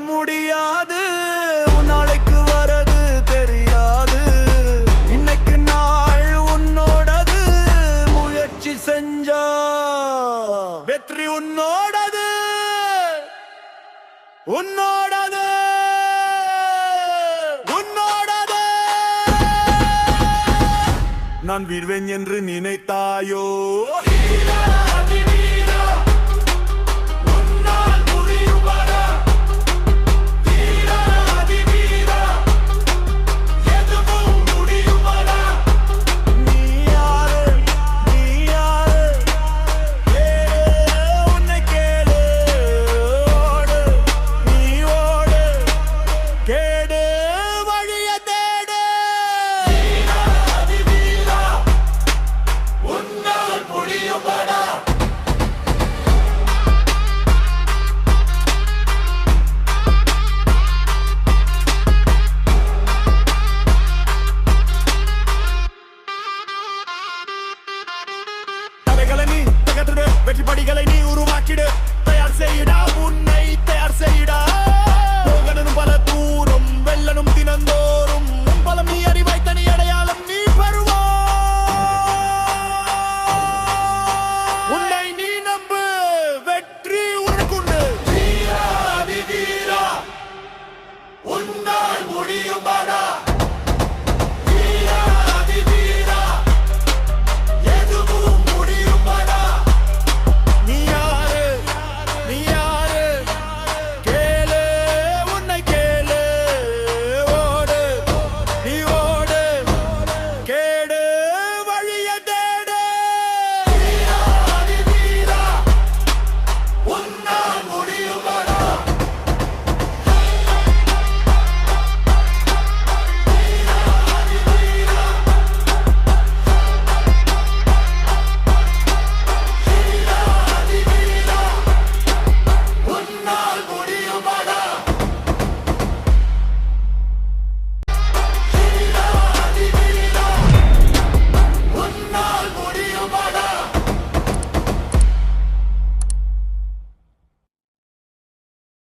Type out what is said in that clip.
முடியாது. நாளைக்கு வரது தெரியாது. இன்னைக்கு நாள் உன்னோடது. முயற்சி செஞ்சா வெற்றி உன்னோடது. உன்னோடது. உன்னோடது. நான் வீழ்வேன் என்று நினைத்தாயோ? வெற்றி படிகளை நீ உருவாக்கிடு. தயார் செய்யிடா.